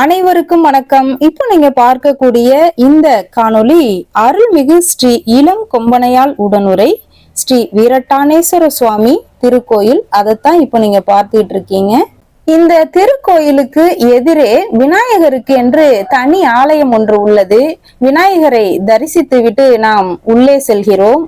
அனைவருக்கும் வணக்கம். இப்போ நீங்க பார்க்கக்கூடிய இந்த காணொளி அருள்மிகு ஸ்ரீ இளம் கொம்பனையால் உடனுரை ஸ்ரீ வீரட்டானேஸ்வர சுவாமி திருக்கோயில். அதைத்தான் இப்போ நீங்க பார்த்துட்டு இருக்கீங்க. இந்த திருக்கோயிலுக்கு எதிரே விநாயகருக்கு என்று தனி ஆலயம் ஒன்று உள்ளது. விநாயகரை தரிசித்துவிட்டு நாம் உள்ளே செல்கிறோம்.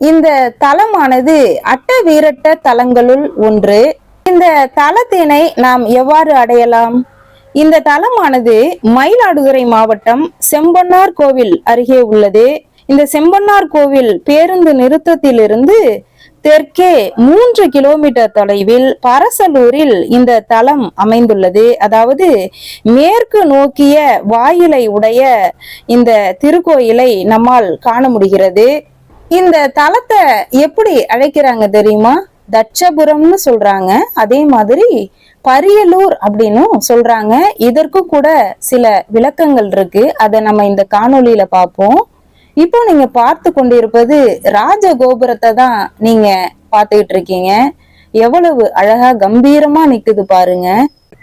இந்த தலமானது அட்ட வீரட்ட தலங்களுள் ஒன்று. இந்த தலத்தினை நாம் எவ்வாறு அடையலாம்? இந்த தலமானது மயிலாடுதுறை மாவட்டம் செம்பொன்னார் கோவில் அருகே உள்ளது. இந்த செம்பொன்னார் கோவில் பேருந்து நிறுத்தத்திலிருந்து தெற்கே மூன்று கிலோமீட்டர் தொலைவில் பரசலூரில் இந்த தலம் அமைந்துள்ளது. அதாவது மேற்கு நோக்கிய வாயிலை உடைய இந்த திருக்கோயிலை நம்மால் காண முடிகிறது. இந்த தலத்தை எப்படி அழைக்கிறாங்க தெரியுமா? தட்சபுரம்னு சொல்றாங்க. அதே மாதிரி பரியலூர் அப்படின்னும் சொல்றாங்க. இதற்கும் கூட சில விளக்கங்கள் இருக்கு. அதை நம்ம இந்த காணொலியில பார்ப்போம். இப்போ நீங்க பார்த்து கொண்டிருப்பது ராஜ கோபுரத்தை தான் நீங்க பார்த்துக்கிட்டு இருக்கீங்க. எவ்வளவு அழகா கம்பீரமா நிக்குது பாருங்க.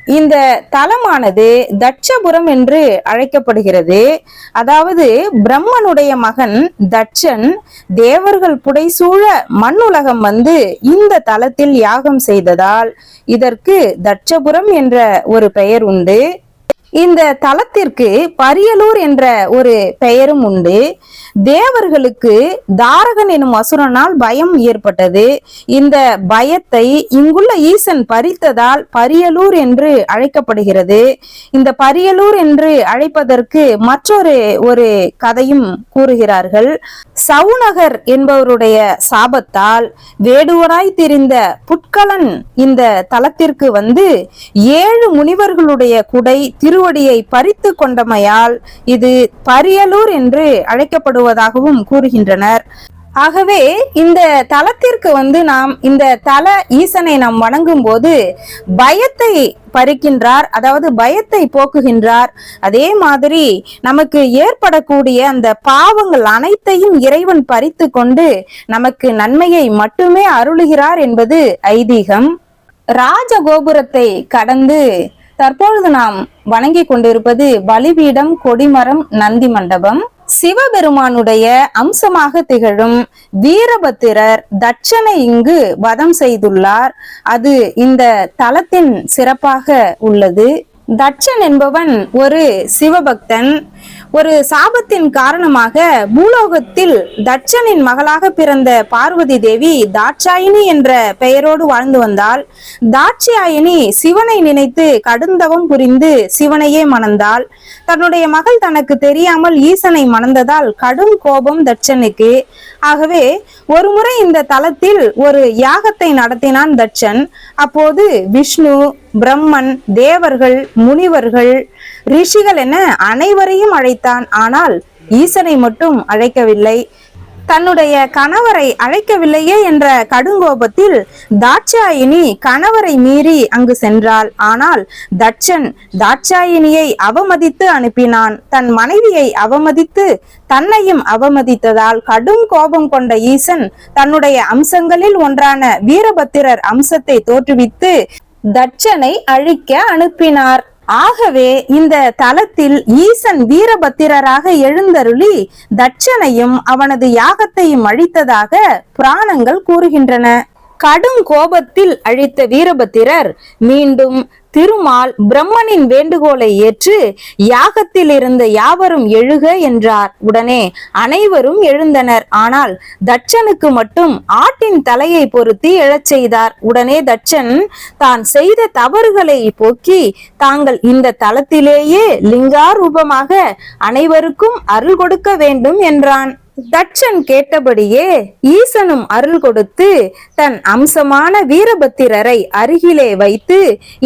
இந்த தலமானது தட்சபுரம் என்று அழைக்கப்படுகிறது. அதாவது பிரம்மனுடைய மகன் தட்சன் தேவர்கள் புடைசூழ மண்ணுலகம் வந்து இந்த தலத்தில் யாகம் செய்ததால் இதற்கு தட்சபுரம் என்ற ஒரு பெயர் உண்டு. இந்த தலத்திற்கு பரியலூர் என்ற ஒரு பெயரும் உண்டு. தேவர்களுக்கு தாரகன் எனும் அசுரனால் பயம் ஏற்பட்டது. இந்த பயத்தை இங்குள்ள ஈசன் பறித்ததால் பரியலூர் என்று அழைக்கப்படுகிறது. இந்த பரியலூர் என்று அழைப்பதற்கு மற்றொரு ஒரு கதையும் கூறுகிறார்கள். சவுநகர் என்பவருடைய சாபத்தால் வேடுவராய் திரிந்த புட்கலன் இந்த தலத்திற்கு வந்து ஏழு முனிவர்களுடைய குடை திரு திருவடியை பறித்து கொண்டமையால் இது பரியலூர் என்று அழைக்கப்படுவதாகவும் கூறுகின்றனர். ஆகவே இந்த தலத்திற்கு வந்து நாம் இந்த தல ஈசனை நாம் வணங்கும் போது பயத்தை பறிக்கின்றார் அதாவது பயத்தை போக்குகின்றார். அதே மாதிரி நமக்கு ஏற்படக்கூடிய அந்த பாவங்கள் அனைத்தையும் இறைவன் பறித்து கொண்டு நமக்கு நன்மையை மட்டுமே அருளுகிறார் என்பது ஐதீகம். ராஜகோபுரத்தை கடந்து தற்பொழுது நாம் வணங்கி கொண்டிருப்பது பலிபீடம் கொடிமரம் நந்தி மண்டபம். சிவபெருமானுடைய அம்சமாக திகழும் வீரபத்திரர் தட்சனை இங்கு வதம் செய்துள்ளார். அது இந்த தலத்தின் சிறப்பாக உள்ளது. தட்சன் என்பவன் ஒரு சிவபக்தன். ஒரு சாபத்தின் காரணமாக பூலோகத்தில் தட்சனின் மகளாக பிறந்த பார்வதி தேவி தாட்சாயினி என்ற பெயரோடு வாழ்ந்து வந்தாள். தாட்சாயினி சிவனை நினைத்து கடுந்தவம் புரிந்து சிவனையே மணந்தாள். தன்னுடைய மகள் தனக்கு தெரியாமல் ஈசனை மணந்ததால் கடும் கோபம் தட்சனுக்கு. ஆகவே ஒருமுறை இந்த தலத்தில் ஒரு யாகத்தை நடத்தினான் தட்சன். அப்போது விஷ்ணு பிரம்மன் தேவர்கள் முனிவர்கள் ரிஷிகள் என அனைவரையும் அழைத்தான். ஆனால் ஈசனை மட்டும் அழைக்கவில்லை. தன்னுடைய கணவரை அழைக்கவில்லையே என்ற கடுங்கோபத்தில் தாட்சாயினி கணவரை மீறி அங்கு சென்றாள். ஆனால் தட்சன் தாட்சாயினியை அவமதித்து அனுப்பினான். தன் மனைவியை அவமதித்து தன்னையும் அவமதித்ததால் கடும் கோபம் கொண்ட ஈசன் தன்னுடைய அம்சங்களில் ஒன்றான வீரபத்திரர் அம்சத்தை தோற்றுவித்து தட்சனை அழிக்க அனுப்பினார். ஆகவே இந்த தலத்தில் ஈசன் வீரபத்திரராக எழுந்தருளி தட்சனையும் அவனது யாகத்தையும் அழித்ததாக புராணங்கள் கூறுகின்றன. கடும் கோபத்தில் அழித்த வீரபத்திரர் மீண்டும் திருமால் பிரம்மனின் வேண்டுகோளை ஏற்று யாகத்தில் இருந்த யாவரும் எழுக என்றார். உடனே அனைவரும் எழுந்தனர். ஆனால் தட்சனுக்கு மட்டும் ஆட்டின் தலையை பொருத்தி எழச் செய்தார். உடனே தட்சன் தான் செய்த தவறுகளை போக்கி தாங்கள் இந்த தலத்திலேயே லிங்காரூபமாக அனைவருக்கும் அருள் கொடுக்க வேண்டும் என்றான். தட்சன் கேட்டபடியே ஈசனும் அருள் கொடுத்து தன் அம்சமான வீரபத்திரரை அருகிலே வைத்து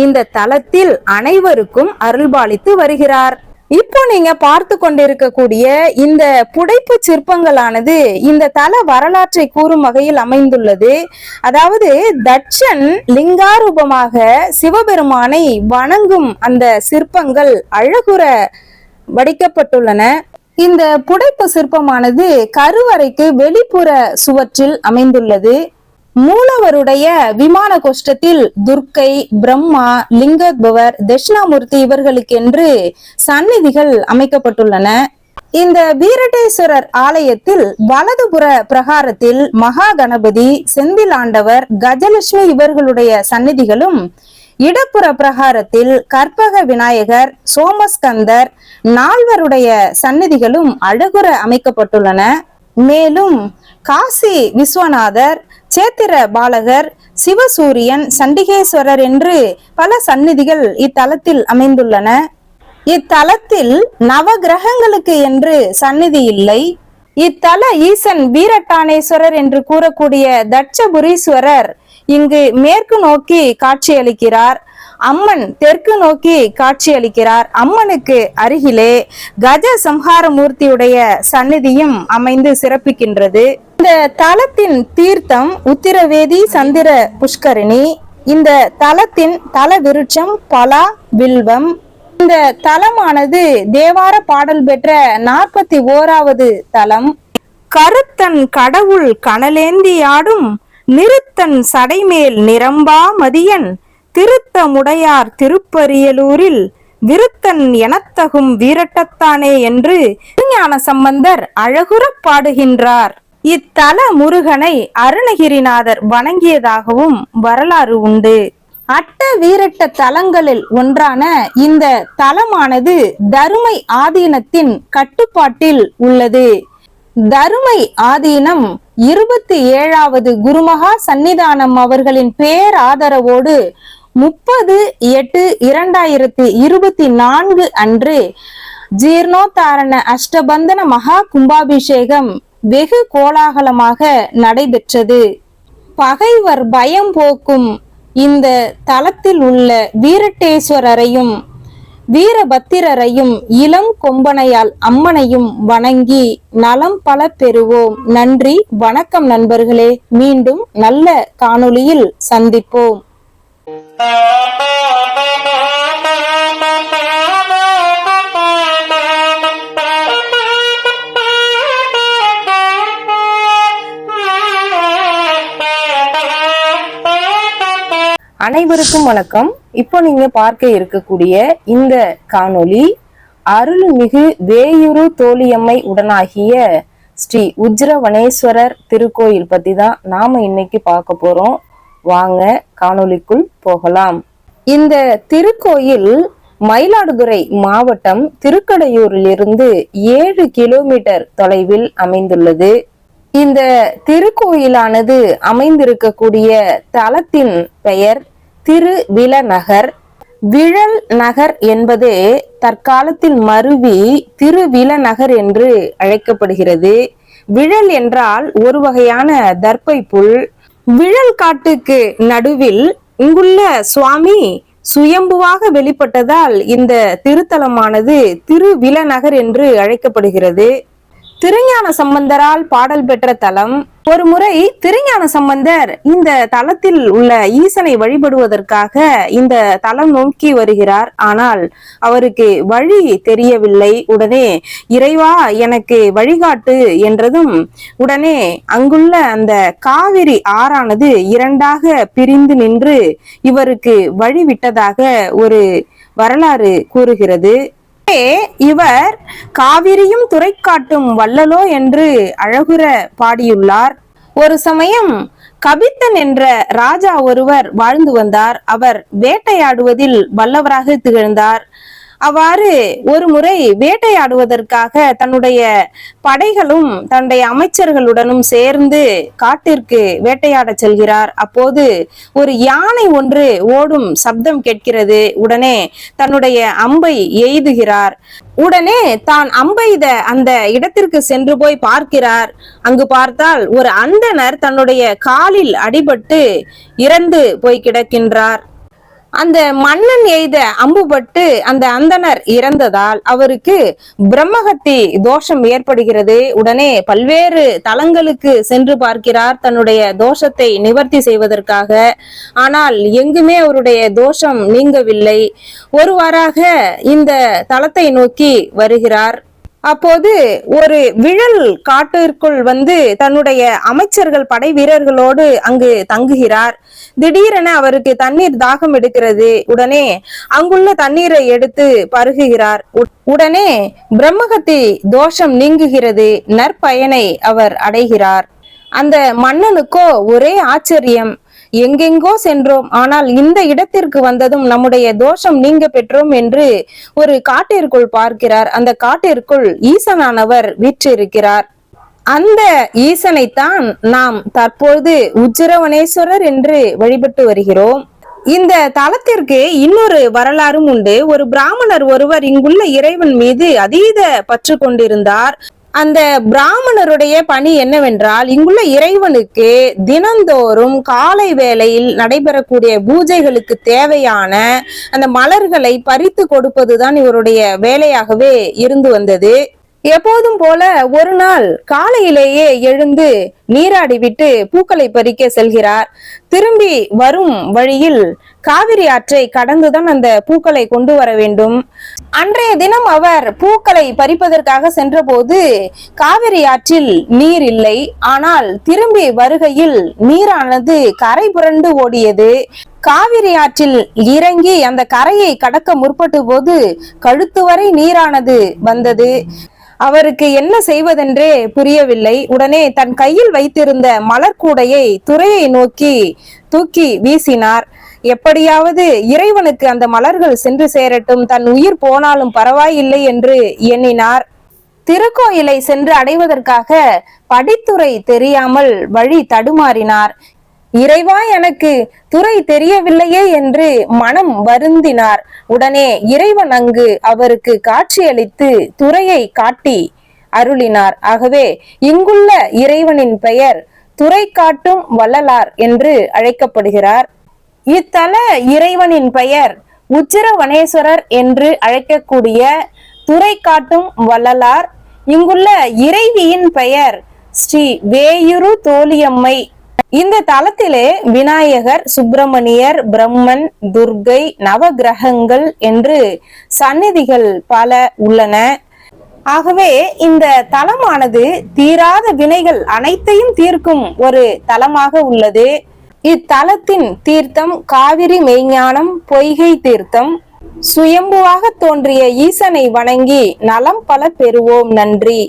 இந்த தலத்தில் அனைவருக்கும் அருள்பாலித்து வருகிறார். இப்போ நீங்க பார்த்து கொண்டிருக்கக்கூடிய இந்த புடைப்பு சிற்பங்களானது இந்த தல வரலாற்றை கூறும் வகையில் அமைந்துள்ளது. அதாவது தட்சன் லிங்காரூபமாக சிவபெருமானை வணங்கும் அந்த சிற்பங்கள் அழகுற வடிக்கப்பட்டுள்ளன. இந்த புடைப்பு சிற்பமானது கருவறைக்கு வெளிப்புற சுவற்றில் அமைந்துள்ளது. மூலவருடைய விமான கோஷ்டத்தில் துர்க்கை பிரம்மா லிங்கோத்பவர் தட்சிணாமூர்த்தி இவர்களுக்கென்று சந்நிதிகள் அமைக்கப்பட்டுள்ளன. இந்த வீரடேஸ்வரர் ஆலயத்தில் வலதுபுற பிரகாரத்தில் மகா கணபதி செந்தில் ஆண்டவர் கஜலட்சுமி இவர்களுடைய சந்நிதிகளும் இடப்புற பிரகாரத்தில் கற்பக விநாயகர் சோமஸ்கந்தர் நால்வருடைய சன்னதிகளும் அழகுற அமைக்கப்பட்டுள்ளன. மேலும் காசி விஸ்வநாதர் சேத்திர பாலகர் சிவசூரியன் சண்டிகேஸ்வரர் என்று பல சந்நிதிகள் இத்தலத்தில் அமைந்துள்ளன. இத்தலத்தில் நவகிரகங்களுக்கு என்று சந்நிதி இல்லை. இத்தல ஈசன் வீரட்டானேஸ்வரர் என்று கூறக்கூடிய தட்சபுரீஸ்வரர் இங்கு மேற்கு நோக்கி காட்சியளிக்கிறார். அம்மன் தெற்கு நோக்கி காட்சியளிக்கிறார். அம்மனுக்கு அருகிலே கஜ சம்ஹாரமூர்த்தியுடைய சந்நிதியும் அமைந்து சிறப்பிக்கின்றது. இந்த தலத்தின் தீர்த்தம் உத்திரவேதி சந்திர புஷ்கரிணி. இந்த தலத்தின் தல விருட்சம் பலா வில்வம். இந்த தலமானது தேவார பாடல் பெற்ற நாற்பத்தி ஓராவது தலம். கருத்தன் கடவுள் கனலேந்தியாடும் நிறுத்தன் சடைமேல் நிரம்பா மதியன் திருத்தமுடையார் திருப்பரியலூரில் விருத்தன் எனத்தகும் வீரட்டத்தானே என்று ஞான சம்பந்தர் அழகுறப் பாடுகின்றார். இத்தல முருகனை அருணகிரிநாதர் வணங்கியதாகவும் வரலாறு உண்டு. அட்ட வீரட்ட தலங்களில் ஒன்றான இந்த தலமானது தருமை ஆதீனத்தின் கட்டுப்பாட்டில் உள்ளது. தருமை ஆதீனம் இருபத்தி ஏழாவது குருமகா சன்னிதானம் அவர்களின் பேர் ஆதரவோடு முப்பது எட்டு இரண்டாயிரத்தி இருபத்தி நான்கு அன்று ஜீர்ணோத்தாரண அஷ்டபந்தன மகா கும்பாபிஷேகம் வெகு கோலாகலமாக நடைபெற்றது. பகைவர் பயம் போக்கும் இந்த தலத்தில் உள்ள வீரட்டேஸ்வரரையும் வீரபத்திரரையும் இளம் கொம்பனையால் அம்மனையும் வணங்கி நலம் பல பெறுவோம். நன்றி. வணக்கம் நண்பர்களே. மீண்டும் நல்ல காணொளியில் சந்திப்போம். அனைவருக்கும் வணக்கம். இப்போ நீங்க பார்க்க இருக்கக்கூடிய இந்த காணொளி அருள்மிகு வேயுரு தோழியம்மை உடனாகிய ஸ்ரீ உஜ்ரவனேஸ்வரர் திருக்கோயில் பத்தி தான் நாம இன்னைக்கு பார்க்க போறோம். வாங்க காணொளிக்குள் போகலாம். இந்த திருக்கோயில் மயிலாடுதுறை மாவட்டம் திருக்கடையூரிலிருந்து ஏழு கிலோமீட்டர் தொலைவில் அமைந்துள்ளது. இந்த திருக்கோயிலானது அமைந்திருக்கக்கூடிய தலத்தின் பெயர் திருவிலநகர் விழல் நகர் என்பது தற்காலத்தில் மருவி திருவிலநகர் என்று அழைக்கப்படுகிறது. விழல் என்றால் ஒரு வகையான தர்ப்பை புல் விழல் காட்டுக்கு நடுவில் இங்குள்ள சுவாமி சுயம்புவாக வெளிப்பட்டதால் இந்த திருத்தலமானது திருவிலநகர் என்று அழைக்கப்படுகிறது. திருஞான சம்பந்தரால் பாடல் பெற்ற தலம். ஒரு முறை திருஞான சம்பந்தர் இந்த தலத்தில் உள்ள ஈசனை வழிபடுவதற்காக இந்த தலம் நோக்கி வருகிறார். ஆனால் அவருக்கு வழி தெரியவில்லை. உடனே இறைவா எனக்கு வழிகாட்டு என்றதும் உடனே அங்குள்ள அந்த காவிரி ஆறானது இரண்டாக பிரிந்து நின்று இவருக்கு வழிவிட்டதாக ஒரு வரலாறு கூறுகிறது. இவர் காவிரியும் துறை காட்டும் வல்லலோ என்று அழகுற பாடியுள்ளார். ஒரு சமயம் கபித்தன் என்ற ராஜா ஒருவர் வாழ்ந்து வந்தார். அவர் வேட்டையாடுவதில் வல்லவராக திகழ்ந்தார். அவ்வாறு ஒரு முறை வேட்டையாடுவதற்காக தன்னுடைய படைகளும் தன்னுடைய அமைச்சர்களுடனும் சேர்ந்து காட்டிற்கு வேட்டையாட செல்கிறார். அப்போது ஒரு யானை ஒன்று ஓடும் சப்தம் கேட்கிறது. உடனே தன்னுடைய அம்பை எய்துகிறார். உடனே தான் அம்பெய்த அந்த இடத்திற்கு சென்று போய் பார்க்கிறார். அங்கு பார்த்தால் ஒரு அந்தனர் தன்னுடைய காலில் அடிபட்டு இறந்து போய் கிடக்கின்றார். அந்த மன்னன் எய்த அம்புபட்டு அந்த அந்தனர் இறந்ததால் அவருக்கு பிரம்மகத்தி தோஷம் ஏற்படுகிறது. உடனே பல்வேறு தலங்களுக்கு சென்று பார்க்கிறார் தன்னுடைய தோஷத்தை நிவர்த்தி செய்வதற்காக. ஆனால் எங்குமே அவருடைய தோஷம் நீங்கவில்லை. ஒருவாறாக இந்த தளத்தை நோக்கி வருகிறார். அப்போது ஒரு விழல் காட்டிற்குள் வந்து தன்னுடைய அமைச்சர்கள் படை வீரர்களோடு அங்கு தங்குகிறார். திடீரென அவருக்கு தண்ணீர் தாகம் எடுக்கிறது. உடனே அங்குள்ள தண்ணீரை எடுத்து பருகுகிறார். உடனே பிரம்மகத்தி தோஷம் நீங்குகிறது. நற்பயனை அவர் அடைகிறார். அந்த மன்னனுக்கோ ஒரே ஆச்சரியம். எங்கெங்கோ சென்றோம். ஆனால் இந்த இடத்திற்கு வந்ததும் நம்முடைய தோஷம் நீங்க பெற்றோம் என்று ஒரு காட்டிற்குள் பார்க்கிறார். அந்த காட்டிற்குள் ஈசனானவர் வீற்றிருக்கிறார். அந்த ஈசனைத்தான் நாம் தற்பொழுது உச்சிரவனேஸ்வரர் என்று வழிபட்டு வருகிறோம். இந்த தலத்திற்கு இன்னொரு வரலாறும் உண்டு. ஒரு பிராமணர் ஒருவர் இங்குள்ள இறைவன் மீது அதீத பற்று கொண்டிருந்தார். அந்த பிராமணருடைய பணி என்னவென்றால் இங்குள்ள இறைவனுக்கு தினந்தோறும் காலை வேளையில் நடைபெறக்கூடிய பூஜைகளுக்கு தேவையான அந்த மலர்களை பறித்து கொடுப்பதுதான் இவருடைய வேலையாகவே இருந்து வந்தது. எப்போதும் போல ஒரு நாள் காலையிலேயே எழுந்து நீராடிவிட்டு பூக்களை பறிக்க செல்கிறார். திரும்பி வரும் வழியில் காவிரி ஆற்றை கடந்துதான் அந்த பூக்களை கொண்டு வர வேண்டும். அன்றைய தினம் அவர் பூக்களை பறிப்பதற்காக சென்றபோது காவிரி ஆற்றில் நீர் இல்லை. ஆனால் திரும்பி வருகையில் நீரானது கரை புரண்டு ஓடியது. காவிரி ஆற்றில் இறங்கி அந்த கரையை கடக்க முற்பட்ட போது கழுத்து வரை நீரானது வந்தது. அவருக்கு என்ன செய்வதென்றே புரியவில்லை. உடனே தன் கையில் வைத்திருந்த மலர்கூடையை துறையை நோக்கி தூக்கி வீசினார். எப்படியாவது இறைவனுக்கு அந்த மலர்கள் சென்று சேரட்டும். தன் உயிர் போனாலும் பரவாயில்லை என்று எண்ணினார். திருக்கோயிலை சென்று அடைவதற்காக படித்துறை தெரியாமல் வழி தடுமாறினார். இறைவா எனக்கு துறை தெரியவில்லையே என்று மனம் வருந்தினார். உடனே இறைவன் அங்கு அவருக்கு காட்சியளித்து துறையை காட்டி அருளினார். ஆகவே இங்குள்ள இறைவனின் பெயர் துறை காட்டும் வள்ளலார் என்று அழைக்கப்படுகிறார். இத்தல இறைவனின் பெயர் உச்சிரவனேஸ்வரர் என்று அழைக்கக்கூடிய துறை காட்டும் வள்ளலார். இங்குள்ள இறைவியின் பெயர் ஸ்ரீ வேயுரு தோழியம்மை இந்த தலத்திலே விநாயகர் சுப்பிரமணியர் பிரம்மன் துர்கை நவகிரகங்கள் என்று சந்நிதிகள் பல உள்ளன. ஆகவே இந்த தலமானது தீராத வினைகள் அனைத்தையும் தீர்க்கும் ஒரு தலமாக உள்ளது. இத்தலத்தின் தீர்த்தம் காவிரி மெய்ஞானம் பொய்கை தீர்த்தம். சுயம்புவாக தோன்றிய ஈசனை வணங்கி நலம் பல பெறுவோம். நன்றி.